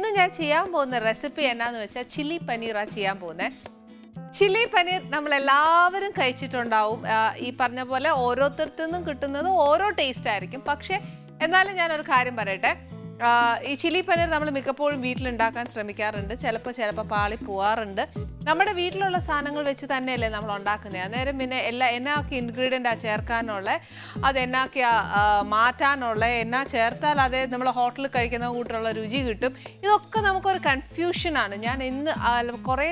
ഇന്ന് ഞാൻ ചെയ്യാൻ പോകുന്ന റെസിപ്പി എന്നാന്ന് വെച്ചാൽ ചില്ലി പനീറാ ചെയ്യാൻ പോകുന്നത് ചില്ലി പനീർ നമ്മൾ എല്ലാവരും കഴിച്ചിട്ടുണ്ടാവും ഈ പറഞ്ഞ പോലെ നിന്നും കിട്ടുന്നത് ഓരോ ടേസ്റ്റ് ആയിരിക്കും. പക്ഷേ എന്നാലും ഞാനൊരു കാര്യം പറയട്ടെ. ഈ ചില്ലി പനീർ നമ്മൾ മിക്കപ്പോഴും വീട്ടിലുണ്ടാക്കാൻ ശ്രമിക്കാറുണ്ട്. ചിലപ്പോൾ ചിലപ്പോൾ പാളി പോവാറുണ്ട്. നമ്മുടെ വീട്ടിലുള്ള സാധനങ്ങൾ വെച്ച് തന്നെയല്ലേ നമ്മൾ ഉണ്ടാക്കുന്നത് അന്നേരം പിന്നെ എല്ലാ എന്നാക്കി ഇൻഗ്രീഡിയന്റ് ആ ചേർക്കാനുള്ള അത് എന്നാക്കി മാറ്റാനുള്ള എന്നാ ചേർത്താൽ അതേ നമ്മൾ ഹോട്ടലിൽ കഴിക്കുന്ന കൂട്ടുള്ള രുചി കിട്ടും. ഇതൊക്കെ നമുക്കൊരു കൺഫ്യൂഷനാണ് ഞാൻ ഇന്ന് കുറേ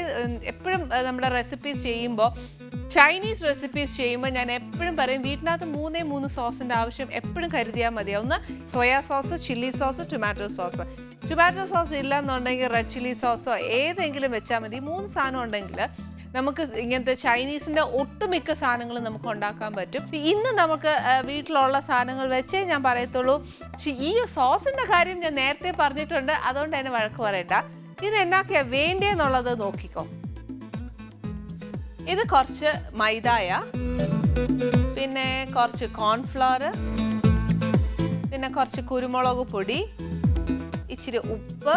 എപ്പോഴും നമ്മുടെ റെസിപ്പീസ് ചെയ്യുമ്പോൾ ചൈനീസ് റെസിപ്പീസ് ചെയ്യുമ്പോൾ ഞാൻ എപ്പോഴും പറയും വീട്ടിനകത്ത് മൂന്നേ മൂന്ന് സോസിന്റെ ആവശ്യം എപ്പോഴും കരുതിയാൽ മതിയാവും ഒന്ന് soya sauce chilli sauce tomato sauce. Tomato sauce ഇല്ലെന്നുണ്ടെങ്കിൽ റെഡ് ചില്ലി സോസോ ഏതെങ്കിലും വെച്ചാൽ മതി. മൂന്ന് സാധനം ഉണ്ടെങ്കിൽ നമുക്ക് ഇങ്ങനത്തെ ചൈനീസിന്റെ ഒട്ടുമിക്ക സാധനങ്ങളും നമുക്ക് ഉണ്ടാക്കാൻ പറ്റും. ഇന്ന് നമുക്ക് വീട്ടിലുള്ള സാധനങ്ങൾ വെച്ചേ ഞാൻ പറയത്തുള്ളൂ. ഈ സോസിന്റെ കാര്യം ഞാൻ നേരത്തെ പറഞ്ഞിട്ടുണ്ട്. അതുകൊണ്ട് തന്നെ വഴക്ക് പറയണ്ട. ഇത് എന്നാക്കിയാ വേണ്ടേന്നുള്ളത് നോക്കിക്കോ. ഇത് കുറച്ച് മൈദായ പിന്നെ കുറച്ച് കോൺഫ്ലവർ പിന്നെ കുറച്ച് കുരുമുളക് പൊടി ഇച്ചിരി ഉപ്പ്.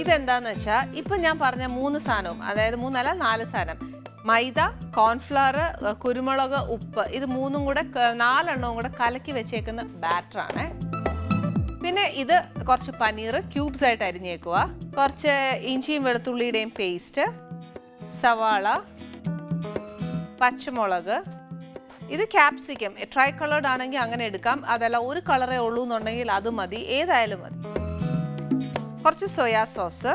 ഇതെന്താന്ന് വെച്ചാൽ ഇപ്പം ഞാൻ പറഞ്ഞ മൂന്ന് സാധനവും അതായത് മൂന്നല്ല നാല് സാധനം. മൈദ കോൺഫ്ലവർ കുരുമുളക് ഉപ്പ് ഇത് മൂന്നും കൂടെ നാലെണ്ണവും കൂടെ കലക്കി വെച്ചേക്കുന്ന ബാറ്ററാണ് പിന്നെ ഇത് കുറച്ച് പനീർ ക്യൂബ്സ് ആയിട്ട് അരിഞ്ഞേക്കുക കുറച്ച് ഇഞ്ചിയും വെളുത്തുള്ളിയുടെയും പേസ്റ്റ് സവാള പച്ചമുളക്. ഇത് ക്യാപ്സിക്കം ട്രൈ കളേർഡ് ആണെങ്കിൽ അങ്ങനെ എടുക്കാം. അതല്ല ഒരു കളറേ ഉള്ളൂ എന്നുണ്ടെങ്കിൽ അത് മതി. ഏതായാലും മതി. കുറച്ച് സോയാ സോസ്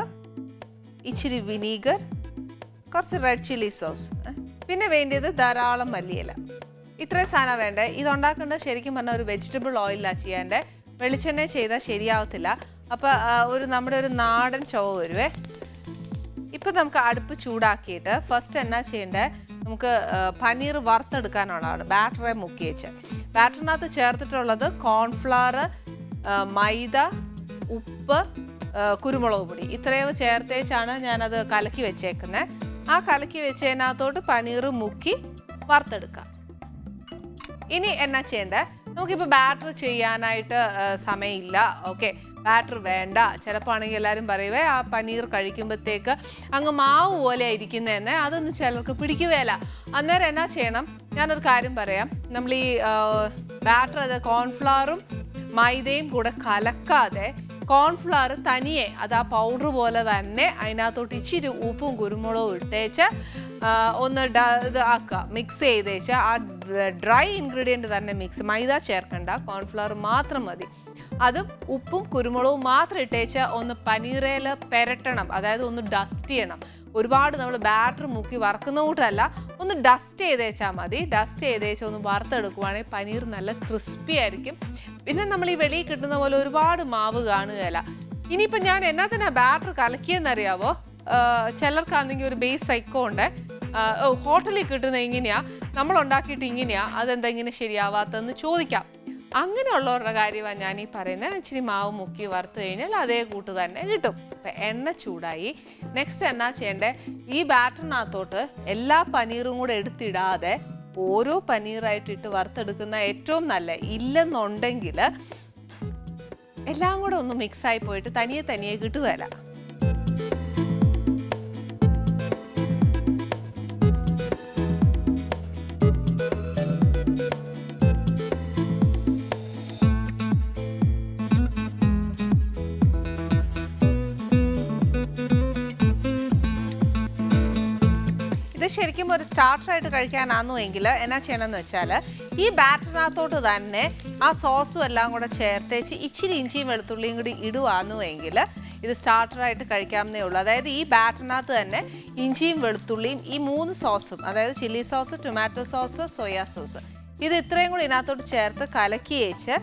ഇച്ചിരി വിനീഗർ കുറച്ച് റെഡ് ചില്ലി സോസ് പിന്നെ വേണ്ടിയത് ധാരാളം മല്ലിയില. ഇത്രയും സാധനം വേണ്ടേ? ഇത് ഉണ്ടാക്കേണ്ടത് ശരിക്കും പറഞ്ഞാൽ ഒരു വെജിറ്റബിൾ ഓയിലാണ് ചെയ്യേണ്ടേ. വെളിച്ചെണ്ണ ചെയ്താൽ ശരിയാവത്തില്ല. അപ്പോൾ ഒരു നമ്മുടെ ഒരു നാടൻ ചുവ വരുവേ. ഇപ്പം നമുക്ക് അടുപ്പ് ചൂടാക്കിയിട്ട് ഫസ്റ്റ് എന്നാ ചെയ്യേണ്ടത് നമുക്ക് പനീർ വറുത്തെടുക്കാനുള്ളതാണ്. ബാറ്ററെ മുക്കി വെച്ച്. ബാറ്ററിനകത്ത് ചേർത്തിട്ടുള്ളത് കോൺഫ്ലവർ മൈദ ഉപ്പ് കുരുമുളക് പൊടി. ഇത്രയും ചേർത്തേച്ചാണ് ഞാനത് കലക്കി വെച്ചേക്കുന്നത് ആ കലക്കി വെച്ചതിനകത്തോട്ട് പനീർ മുക്കി വറുത്തെടുക്കാം. ഇനി എന്നാ ചെയ്യേണ്ടത് നമുക്കിപ്പോൾ ബാറ്റർ ചെയ്യാനായിട്ട് സമയമില്ല. ഓക്കെ. ബാറ്റർ വേണ്ട. ചിലപ്പോൾ ആണെങ്കിൽ എല്ലാവരും പറയുവേ ആ പനീർ കഴിക്കുമ്പോഴത്തേക്ക് അങ്ങ് മാവ് പോലെ ഇരിക്കുന്നതെന്ന് അതൊന്നും ചിലർക്ക് പിടിക്കുകയില്ല. അന്നേരം എന്നാ ചെയ്യണം? ഞാനൊരു കാര്യം പറയാം. നമ്മൾ ഈ ബാറ്റർ അത് കോൺഫ്ലവറും മൈദയും കൂടെ കലക്കാതെ കോൺഫ്ലവർ തനിയെ അത് ആ പൗഡർ പോലെ തന്നെ അതിനകത്തോട്ട് ഇച്ചിരി ഉപ്പും കുരുമുളകും ഇട്ടേച്ച് ഒന്ന് ഡ- ഇത് ആക്കുക. മിക്സ് ചെയ്തേച്ച് ആ ഡ്രൈ ഇൻഗ്രീഡിയന്റ് തന്നെ മിക്സ് മൈദ ചേർക്കണ്ട. കോൺഫ്ലവർ മാത്രം മതി. അതും ഉപ്പും കുരുമുളകും മാത്രം ഇട്ടേച്ച് ഒന്ന് പനീറയിൽ പെരട്ടണം. അതായത് ഒന്ന് ഡസ്റ്റ് ചെയ്യണം. ഒരുപാട് നമ്മൾ ബാറ്റർ മുക്കി വറക്കുന്ന കൂട്ടല്ല ഒന്ന് ഡസ്റ്റ് ചെയ്തേച്ചാൽ മതി. ഡസ്റ്റ് ചെയ്തേച്ച് ഒന്ന് വറുത്തെടുക്കുവാണെങ്കിൽ പനീർ നല്ല ക്രിസ്പി ആയിരിക്കും. പിന്നെ നമ്മൾ ഈ വെളിയിൽ കിട്ടുന്ന പോലെ ഒരുപാട് മാവ് കാണുകയില്ല. ഇനിയിപ്പോൾ ഞാൻ എന്നാത്തിനാ ബാറ്റർ കലക്കിയെന്നറിയാവോ? ചിലർക്കാണെങ്കിൽ ഒരു ബേസ് സൈക്കോ ഉണ്ട്. ഹോട്ടലിൽ കിട്ടുന്ന ഇങ്ങനെയാ. നമ്മൾ ഉണ്ടാക്കിയിട്ട് ഇങ്ങനെയാ. അതെന്താ ഇങ്ങനെ ശരിയാവാത്തതെന്ന് ചോദിക്കാം. അങ്ങനെയുള്ളവരുടെ കാര്യമാണ് ഞാൻ ഈ പറയുന്നത്. ഇച്ചിരി മാവ് മുക്കി വറുത്ത് കഴിഞ്ഞാൽ അതേ കൂട്ട് തന്നെ കിട്ടും. അപ്പം എണ്ണ ചൂടായി. നെക്സ്റ്റ് എന്നാ ചെയ്യണ്ടേ? ഈ ബാറ്ററിനകത്തോട്ട് എല്ലാ പനീറും കൂടെ എടുത്തിടാതെ ഓരോ പനീറായിട്ട് ഇട്ട് വറുത്തെടുക്കുന്ന ഏറ്റവും നല്ല ഇല്ലെന്നുണ്ടെങ്കിൽ എല്ലാം കൂടെ ഒന്ന് മിക്സായി പോയിട്ട് തനിയെ തനിയെ കിട്ടുകയില്ല. ശരിക്കും ഒരു സ്റ്റാർട്ടറായിട്ട് കഴിക്കാനാന്നു എങ്കിൽ എന്നാ ചെയ്യണമെന്ന് വെച്ചാൽ ഈ ബാറ്ററിനകത്തോട്ട് തന്നെ ആ സോസും എല്ലാം കൂടെ ചേർത്തേച്ച് ഇച്ചിരി ഇഞ്ചിയും വെളുത്തുള്ളിയും കൂടി ഇടുവാന്നു എങ്കിൽ ഇത് സ്റ്റാർട്ടറായിട്ട് കഴിക്കാവുന്നേ ഉള്ളൂ. അതായത് ഈ ബാറ്ററിനകത്ത് തന്നെ ഇഞ്ചിയും വെളുത്തുള്ളിയും ഈ മൂന്ന് സോസും അതായത് chilli sauce tomato sauce soya sauce ഇത് ഇത്രയും കൂടി ഇതിനകത്തോട്ട് ചേർത്ത് കലക്കി വെച്ച്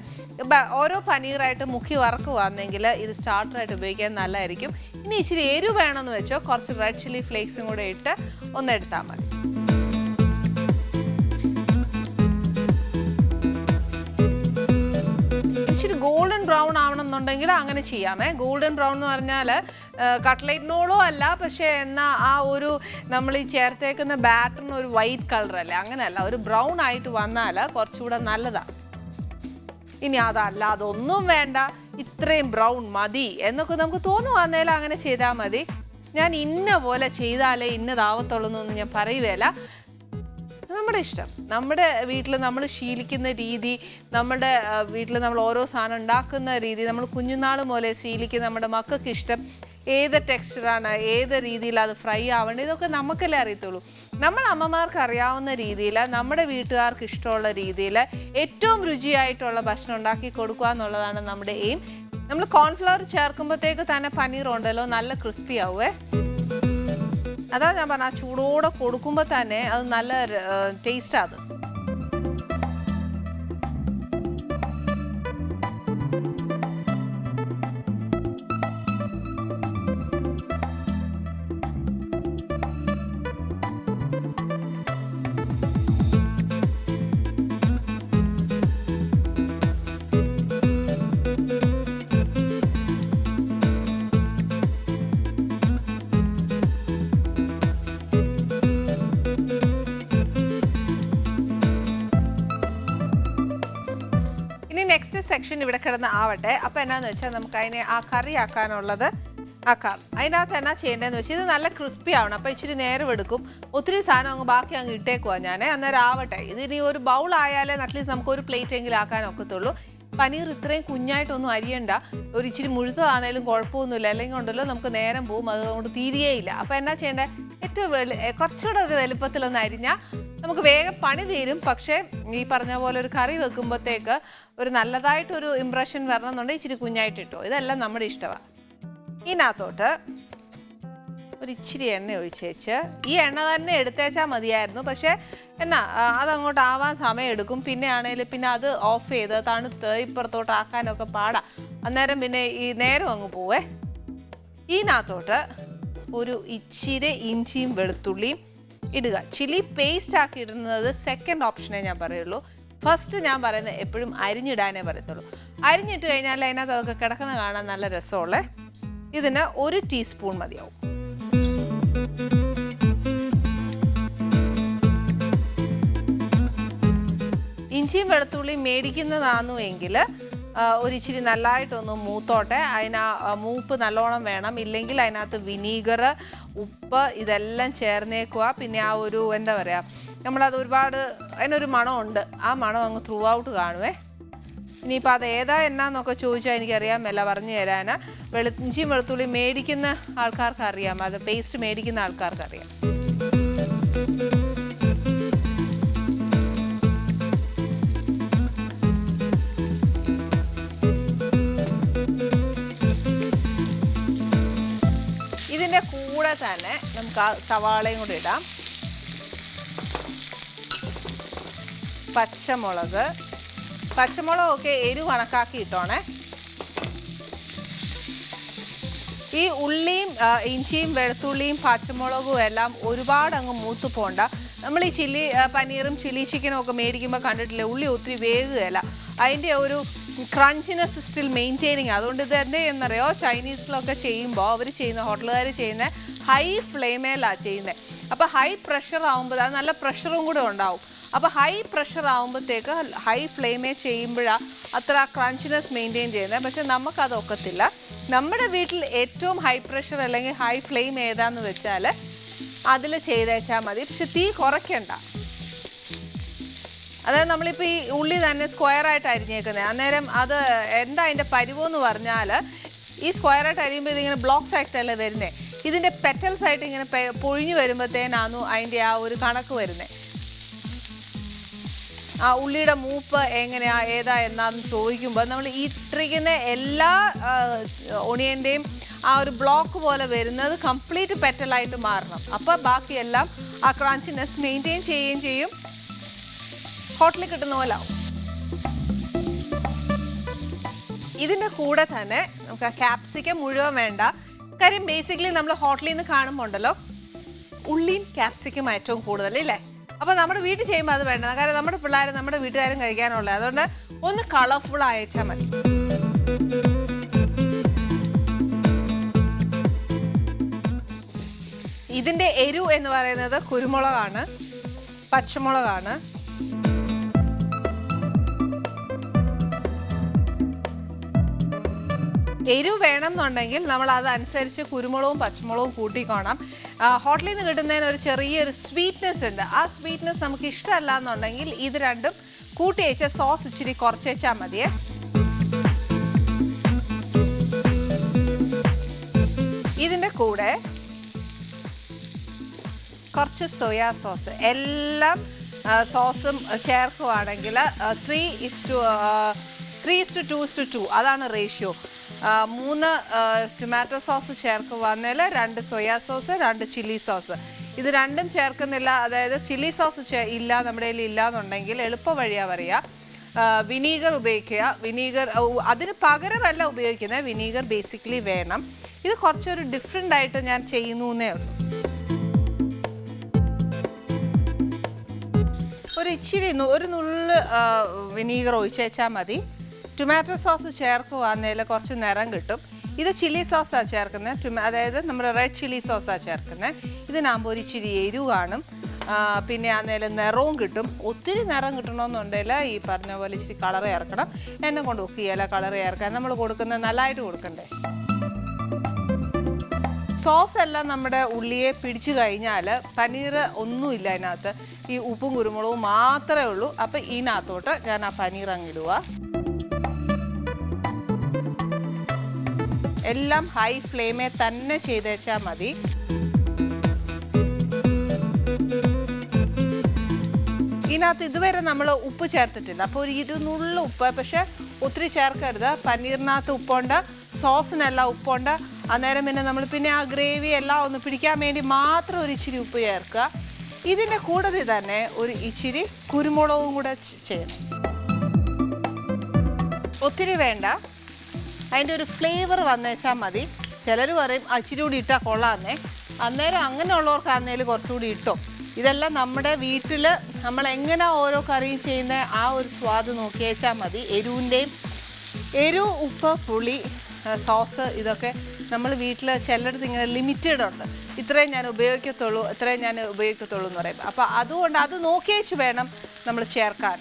ഓരോ പനീറായിട്ട് മുക്കി വറക്ക് വന്നെങ്കിൽ ഇത് സ്റ്റാർട്ടറായിട്ട് ഉപയോഗിക്കാൻ നല്ലതായിരിക്കും. ഇനി ഇച്ചിരി എരിവ് വേണമെന്ന് വെച്ചോ കുറച്ച് റെഡ് ചില്ലി ഫ്ലേക്സും കൂടെ ഇട്ട് ഒന്ന് എടുത്താൽ മതി. ഇച്ചിരി ഗോൾഡൻ ബ്രൗൺ ആവണം എന്നുണ്ടെങ്കിൽ അങ്ങനെ ചെയ്യാമേ. ഗോൾഡൻ ബ്രൗൺ എന്ന് പറഞ്ഞാൽ കട്ട്ലേറ്റിനോളോ അല്ല പക്ഷേ എന്നാൽ ആ ഒരു നമ്മൾ ഈ ചേർത്തേക്കുന്ന ബാറ്ററിന് ഒരു വൈറ്റ് കളർ അല്ലേ? അങ്ങനെയല്ല. ഒരു ബ്രൗൺ ആയിട്ട് വന്നാൽ കുറച്ചുകൂടെ നല്ലതാണ് ഇനി അതല്ല അതൊന്നും വേണ്ട. ഇത്രയും ബ്രൗൺ മതി എന്നൊക്കെ നമുക്ക് തോന്നുവാന്നേലും അങ്ങനെ ചെയ്താൽ മതി. ഞാൻ ഇന്ന പോലെ ചെയ്താലേ ഇന്നതാവത്തുള്ളൂ എന്നൊന്നും ഞാൻ പറയുകയല്ല. നമ്മുടെ ഇഷ്ടം. നമ്മുടെ വീട്ടിൽ നമ്മൾ ശീലിക്കുന്ന രീതി നമ്മുടെ വീട്ടിൽ നമ്മൾ ഓരോ സാധനം ഉണ്ടാക്കുന്ന രീതി നമ്മൾ കുഞ്ഞുനാൾ മുതലേ ശീലിക്കുന്ന നമ്മുടെ മക്കൾക്ക് ഇഷ്ടം ഏത് ടെക്സ്ചറാണ് ഏത് രീതിയിൽ അത് ഫ്രൈ ആവേണ്ടത് ഇതൊക്കെ നമുക്കല്ലേ അറിയത്തുള്ളൂ. നമ്മൾ അമ്മമാർക്ക് അറിയാവുന്ന രീതിയിൽ നമ്മുടെ വീട്ടുകാർക്ക് ഇഷ്ടമുള്ള രീതിയിൽ ഏറ്റവും രുചിയായിട്ടുള്ള ഭക്ഷണം ഉണ്ടാക്കി കൊടുക്കുക എന്നുള്ളതാണ് നമ്മുടെ എയിം നമ്മൾ കോൺഫ്ലവർ ചേർക്കുമ്പോഴത്തേക്ക് തന്നെ പനീർ ഉണ്ടല്ലോ നല്ല ക്രിസ്പി ആവുമേ അതാ ഞാൻ പറഞ്ഞ ആ ചൂടോടെ കൊടുക്കുമ്പോൾ തന്നെ അത് നല്ല ടേസ്റ്റാണ് അത്. സെക്ഷൻ ഇവിടെ കിടന്ന് ആവട്ടെ. അപ്പം എന്നാന്ന് വെച്ചാൽ നമുക്ക് അതിനെ ആ കറി ആക്കാനുള്ളത് ആക്കാം. അതിനകത്ത് എന്നാ ചെയ്യേണ്ടതെന്ന് വെച്ചാൽ ഇത് നല്ല ക്രിസ്പി ആവണം. അപ്പം ഇച്ചിരി നേരം എടുക്കും. ഒത്തിരി സാധനം അങ്ങ് ബാക്കി അങ്ങ് ഇട്ടേക്കുവാ ഞാൻ അന്നേരം ആവട്ടെ. ഇതിനി ഒരു ബൗൾ ആയാലേ അറ്റ്ലീസ്റ്റ് നമുക്ക് ഒരു പ്ലേറ്റ് എങ്കിലും ആക്കാൻ ഒക്കത്തുള്ളൂ പനീർ ഇത്രയും കുഞ്ഞായിട്ടൊന്നും അരിയണ്ട. ഒരു ഇച്ചിരി മുഴുത്തതാണേലും കുഴപ്പമൊന്നുമില്ല. അല്ലെങ്കിൽ ഉണ്ടല്ലോ നമുക്ക് നേരം പോവും. അതുകൊണ്ട് തീരുകയില്ല. അപ്പം എന്നാ ചെയ്യേണ്ടത് ഏറ്റവും വെളി കുറച്ചുകൂടെ ഒരു വലുപ്പത്തിലൊന്ന് അരിഞ്ഞാൽ നമുക്ക് വേഗം പണി തീരും. പക്ഷേ ഈ പറഞ്ഞ പോലെ ഒരു കറി വെക്കുമ്പോഴത്തേക്ക് ഒരു നല്ലതായിട്ടൊരു ഇമ്പ്രഷൻ വരണമെന്നുണ്ടെങ്കിൽ ഇച്ചിരി കുഞ്ഞായിട്ട് ഇട്ടോ. ഇതെല്ലാം നമ്മുടെ ഇഷ്ടമാണ് ഇതിനകത്തോട്ട് ഒരു ഇച്ചിരി എണ്ണ ഒഴിച്ചേച്ച് ഈ എണ്ണ തന്നെ എടുത്തേച്ചാൽ മതിയായിരുന്നു. പക്ഷേ എന്നാ അതങ്ങോട്ടാവാൻ സമയം എടുക്കും. പിന്നെ ആണെങ്കിൽ പിന്നെ അത് ഓഫ് ചെയ്ത് തണുത്ത് ഇപ്പുറത്തോട്ട് ആക്കാനൊക്കെ പാടാം. അന്നേരം പിന്നെ ഈ നേരം അങ്ങ് പോവേ. ഇതിനകത്തോട്ട് ഒരു ഇച്ചിരി ഇഞ്ചിയും വെളുത്തുള്ളിയും ഇടുക. ചില്ലി പേസ്റ്റ് ആക്കി ഇടുന്നത് സെക്കൻഡ് ഓപ്ഷനേ ഞാൻ പറയുള്ളൂ. ഫസ്റ്റ് ഞാൻ പറയുന്നത് എപ്പോഴും അരിഞ്ഞിടാനേ പറയത്തുള്ളൂ. അരിഞ്ഞിട്ട് കഴിഞ്ഞാൽ അതിനകത്ത് അതൊക്കെ കിടക്കുന്ന കാണാൻ നല്ല രസമുള്ളേ. ഇതിന് ഒരു ടീസ്പൂൺ മതിയാവും. ഇഞ്ചിയും വെളുത്തുള്ളിയും മേടിക്കുന്നതാണു ഒരു ഇച്ചിരി നല്ലതായിട്ടൊന്ന് മൂത്തോട്ടെ. അതിന് മൂപ്പ് നല്ലോണം വേണം. ഇല്ലെങ്കിൽ അതിനകത്ത് വിനീഗർ ഉപ്പ് ഇതെല്ലാം ചേർന്നേക്കുക പിന്നെ ആ ഒരു എന്താ പറയുക നമ്മളത് ഒരുപാട് അതിനൊരു മണമുണ്ട്. ആ മണം അങ്ങ് ത്രൂ ഔട്ട് കാണുവേ. ഇനിയിപ്പോൾ അത് ഏതാ എന്നാന്നൊക്കെ ചോദിച്ചാൽ എനിക്കറിയാൻ മേല പറഞ്ഞു തരാൻ വെളു വെളുത്തുള്ളിയും മേടിക്കുന്ന ആൾക്കാർക്ക് അറിയാം അത് പേസ്റ്റ് മേടിക്കുന്ന ആൾക്കാർക്ക് അറിയാം തന്നെ നമുക്ക് ആ സവാളയും കൂടി ഇടാം. പച്ചമുളക്. പച്ചമുളകൊക്കെ എരിവ് കണക്കാക്കി ഇട്ടോണേ. ഈ ഉള്ളിയും ഇഞ്ചിയും വെളുത്തുള്ളിയും പച്ചമുളകും എല്ലാം ഒരുപാട് അങ്ങ് മൂത്ത് പോണ്ട. നമ്മൾ ഈ ചില്ലി പനീറും ചില്ലി ചിക്കനും ഒക്കെ മേടിക്കുമ്പോൾ കണ്ടിട്ടില്ലേ ഉള്ളി ഒത്തിരി വേകുകയല്ല അതിന്റെ ഒരു ക്രഞ്ചിനെസ് സ്റ്റിൽ മെയിന്റെയിനിങ് അതുകൊണ്ട് ഇത് എന്ത് ചെയ്യുന്നറിയോ ചൈനീസിലൊക്കെ ചെയ്യുമ്പോൾ അവർ ചെയ്യുന്ന ഹോട്ടലുകാർ ചെയ്യുന്ന ഹൈ ഫ്ലെയിമേലാണ് ചെയ്യുന്നത് അപ്പോൾ ഹൈ പ്രഷർ ആകുമ്പോൾ അത് നല്ല പ്രഷറും കൂടെ ഉണ്ടാവും. അപ്പോൾ ഹൈ പ്രഷർ ആകുമ്പോഴത്തേക്ക് ഹൈ ഫ്ലെയിമേ ചെയ്യുമ്പോഴാണ് അത്ര ക്രഞ്ചിനെസ് മെയിന്റെയിൻ ചെയ്യുന്നത് പക്ഷെ നമുക്കത് ഒക്കത്തില്ല. നമ്മുടെ വീട്ടിൽ ഏറ്റവും ഹൈ പ്രഷർ അല്ലെങ്കിൽ ഹൈ ഫ്ലെയിം ഏതാന്ന് വെച്ചാൽ അതിൽ ചെയ്തേച്ചാൽ മതി. പക്ഷെ തീ കുറയ്ക്കണ്ട. അതായത് നമ്മളിപ്പോൾ ഈ ഉള്ളി തന്നെ സ്ക്വയർ ആയിട്ട് അരിഞ്ഞേക്കുന്നത് അന്നേരം അത് എന്താ അതിന്റെ പരിവെന്ന് പറഞ്ഞാൽ ഈ സ്ക്വയർ ആയിട്ട് അരിയുമ്പോൾ ഇതിങ്ങനെ ബ്ലോക്സ് ആയിട്ടല്ലേ വരുന്നത് ഇതിന്റെ പെറ്റൽസ് ആയിട്ട് ഇങ്ങനെ പൊഴിഞ്ഞു വരുമ്പോഴത്തേനാന്നു അതിന്റെ ആ ഒരു കണക്ക് വരുന്നത് ആ ഉള്ളിയുടെ മൂപ്പ് എങ്ങനെയാ ഏതാ എന്നാന്ന് ചോദിക്കുമ്പോൾ നമ്മൾ ഈ ഇട്ടിരിക്കുന്ന എല്ലാ ഒണിയന്റെയും ആ ഒരു ബ്ലോക്ക് പോലെ വരുന്നത് കംപ്ലീറ്റ് പെറ്റലായിട്ട് മാറണം. അപ്പോൾ ബാക്കിയെല്ലാം ആ ക്രാഞ്ചിനെസ് മെയിന്റെയിൻ ചെയ്യുകയും ചെയ്യും. ഹോട്ടലിൽ കിട്ടുന്ന പോലെ ആവും. ഇതിന്റെ കൂടെ തന്നെ നമുക്ക് ക്യാപ്സിക്കം മുഴുവൻ വേണ്ട. കാര്യം ബേസിക്കലി നമ്മൾ ഹോട്ടലിൽ നിന്ന് കാണുമ്പോൾ ഉണ്ടല്ലോ ഉള്ളിയും ക്യാപ്സിക്കും ഏറ്റവും കൂടുതൽ അല്ലേ അപ്പോൾ നമ്മുടെ വീട്ടിൽ ചെയ്യുമ്പോൾ അത് വേണ്ട. കാരണം നമ്മുടെ പിള്ളേർ നമ്മുടെ വീട്ടുകാരും കഴിക്കാനുള്ളത് അതുകൊണ്ട് ഒന്ന് കളർഫുൾ അയച്ചാൽ മതി. ഇതിന്റെ എരു എന്ന് പറയുന്നത് കുരുമുളകാണ് പച്ചമുളകാണ് എരിവ് വേണം എന്നുണ്ടെങ്കിൽ നമ്മൾ അതനുസരിച്ച് കുരുമുളകും പച്ചമുളകും കൂട്ടിക്കോണം. ഹോട്ടലിൽ നിന്ന് കിട്ടുന്നതിന് ഒരു ചെറിയൊരു സ്വീറ്റ്നെസ് ഉണ്ട്. ആ സ്വീറ്റ്നെസ് നമുക്ക് ഇഷ്ടമല്ല എന്നുണ്ടെങ്കിൽ ഇത് രണ്ടും കൂട്ടി വെച്ച സോസ് ഇച്ചിരി കുറച്ച് വെച്ചാൽ മതിയേ. ഇതിന്റെ കൂടെ കുറച്ച് സോയാ സോസ് എല്ലാം സോസും ചേർക്കുവാണെങ്കിൽ three is to three is to two two is to two ratio മൂന്ന് ടൊമാറ്റോ സോസ് ചേർക്കുവാന്നേൽ രണ്ട് സോയാ സോസ് രണ്ട് ചില്ലി സോസ് ഇത് രണ്ടും ചേർക്കുന്നില്ല. അതായത് ചില്ലി സോസ് ഇല്ല നമ്മുടെ കയ്യിൽ ഇല്ല എന്നുണ്ടെങ്കിൽ എളുപ്പ വഴിയാണ് പറയുക വിനീഗർ ഉപയോഗിക്കുക. വിനീഗർ അതിന് പകരമല്ല ഉപയോഗിക്കുന്നത്. വിനീഗർ ബേസിക്കലി വേണം. ഇത് കുറച്ചൊരു ഡിഫറെന്റ് ആയിട്ട് ഞാൻ ചെയ്യുന്നു എന്നേ ഉള്ളൂ. ഒരു ഇച്ചിരി ഒരു നുള്ള് വിനീഗർ ഒഴിച്ചേച്ചാൽ മതി. ടൊമാറ്റോ സോസ് ചേർക്കുവാന്നേൽ കുറച്ച് നിറം കിട്ടും. ഇത് ചില്ലി സോസാണ് ചേർക്കുന്നത് അതായത് നമ്മുടെ റെഡ് ചില്ലി സോസാണ് ചേർക്കുന്നത് ഇതിനാകുമ്പോൾ ഒരു ഇച്ചിരി എരിവ് കാണും. പിന്നെ അന്നേരം നിറവും കിട്ടും. ഒത്തിരി നിറം കിട്ടണമെന്നുണ്ടെങ്കിൽ ഈ പറഞ്ഞ പോലെ ഇച്ചിരി കളർ ചേർക്കണം. എന്നെ കൊണ്ട് ഒക്കുകയല്ല കളർ ചേർക്കാൻ നമ്മൾ കൊടുക്കുന്നത് നല്ലതായിട്ട് കൊടുക്കണ്ടേ? സോസ് എല്ലാം നമ്മുടെ ഉള്ളിയെ പിടിച്ചു കഴിഞ്ഞാൽ പനീർ ഒന്നുമില്ല അതിനകത്ത്. ഈ ഉപ്പും കുരുമുളകും മാത്രമേ ഉള്ളൂ. അപ്പം ഇതിനകത്തോട്ട് ഞാൻ ആ പനീർ അങ്ങിടുക എല്ലാം ഹൈ ഫ്ലെയിമേ തന്നെ ചെയ്തേച്ചാൽ മതി. ഇതിനകത്ത് ഇതുവരെ നമ്മൾ ഉപ്പ് ചേർത്തിട്ടില്ല. അപ്പോൾ ഒരു ഇരുന്നുള്ള ഉപ്പ് പക്ഷേ ഒത്തിരി ചേർക്കരുത്. പനീറിനകത്ത് ഉപ്പുണ്ട് സോസിനെല്ലാം ഉപ്പുണ്ട്. അന്നേരം പിന്നെ നമ്മൾ പിന്നെ ആ ഗ്രേവി എല്ലാം ഒന്ന് പിടിക്കാൻ വേണ്ടി മാത്രം ഒരു ഇച്ചിരി ഉപ്പ് ചേർക്കുക. ഇതിന്റെ കൂടെ തന്നെ ഒരു ഇച്ചിരി കുരുമുളകും കൂടെ ചെയ്യണം. ഒത്തിരി വേണ്ട. അതിന്റെ ഒരു ഫ്ലേവർ വന്നേച്ചാൽ മതി. ചിലർ പറയും അച്ചിരി കൂടി ഇട്ടാൽ കൊള്ളാമെന്നേ. അന്നേരം അങ്ങനെയുള്ളവർക്കാന്നേലും കുറച്ചുകൂടി ഇട്ടോ. ഇതെല്ലാം നമ്മുടെ വീട്ടിൽ നമ്മൾ എങ്ങനെ ഓരോ കറിയും ചെയ്യുന്ന ആ ഒരു സ്വാദ് നോക്കിയേച്ചാൽ മതി. എരിവിന്റെയും എരു ഉപ്പ് പുളി സോസ് ഇതൊക്കെ നമ്മൾ വീട്ടിൽ ചിലടത്ത് ഇങ്ങനെ ലിമിറ്റഡ് ഉണ്ട്. ഇത്രയും ഞാൻ ഉപയോഗിക്കത്തുള്ളൂ ഇത്രയും ഞാൻ ഉപയോഗിക്കത്തുള്ളൂ എന്ന് പറയും അപ്പോൾ അതുകൊണ്ട് അത് നോക്കിയേച്ച് വേണം നമ്മൾ ചേർക്കാൻ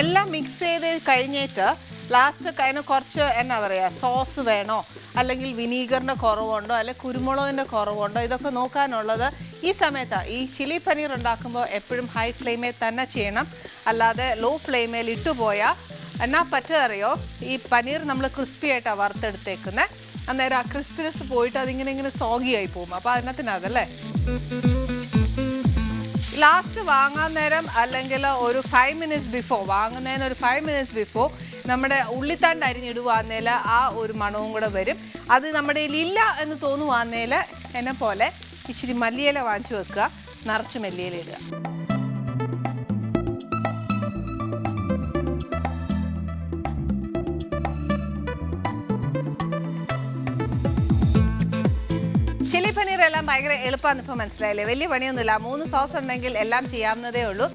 എല്ലാം മിക്സ് ചെയ്ത് കഴിഞ്ഞിട്ട് ലാസ്റ്റ് അതിന് കുറച്ച് എന്നാ പറയുക സോസ് വേണോ? അല്ലെങ്കിൽ വിനീഗറിന്റെ കുറവുണ്ടോ? അല്ലെങ്കിൽ കുരുമുളകിന്റെ കുറവുണ്ടോ? ഇതൊക്കെ നോക്കാനുള്ളത് ഈ സമയത്താണ് ഈ ചില്ലി പനീർ ഉണ്ടാക്കുമ്പോൾ എപ്പോഴും ഹൈ ഫ്ലെയിമിൽ തന്നെ ചെയ്യണം. അല്ലാതെ ലോ ഫ്ലെയിമിൽ ഇട്ടുപോയാൽ എന്നാ പറ്റുക അറിയോ ഈ പനീർ നമ്മൾ ക്രിസ്പി ആയിട്ടാണ് വറുത്തെടുത്തേക്കുന്നത് അന്നേരം ആ ക്രിസ്പിനെസ് പോയിട്ട് അതിങ്ങനെ ഇങ്ങനെ സോഗിയായി പോകും. അപ്പോൾ അതിനകത്തിനകത്തല്ലേ ലാസ്റ്റ് വാങ്ങാൻ നേരം അല്ലെങ്കിൽ ഒരു ഫൈവ് മിനിറ്റ്സ് ബിഫോർ വാങ്ങുന്നതിന് ഒരു ഫൈവ് മിനിറ്റ്സ് ബിഫോർ നമ്മുടെ ഉള്ളിത്താണ്ട് അരിഞ്ഞിടുവാന്നേൽ ആ ഒരു മണവും കൂടെ വരും. അത് നമ്മുടെ ഇല്ല എന്ന് തോന്നുവാന്നേൽ എന്നെ പോലെ ഇച്ചിരി മല്ലിയില വാങ്ങിച്ചു വെക്കുക നിറച്ച് മല്ലിയില ഇടുക. ഭയങ്കര എളുപ്പമാണ് ഇപ്പം മനസ്സിലായില്ലേ? വലിയ പണിയൊന്നുമില്ല. മൂന്ന് സോസ് ഉണ്ടെങ്കിൽ എല്ലാം ചെയ്യാവുന്നതേ ഉള്ളൂ.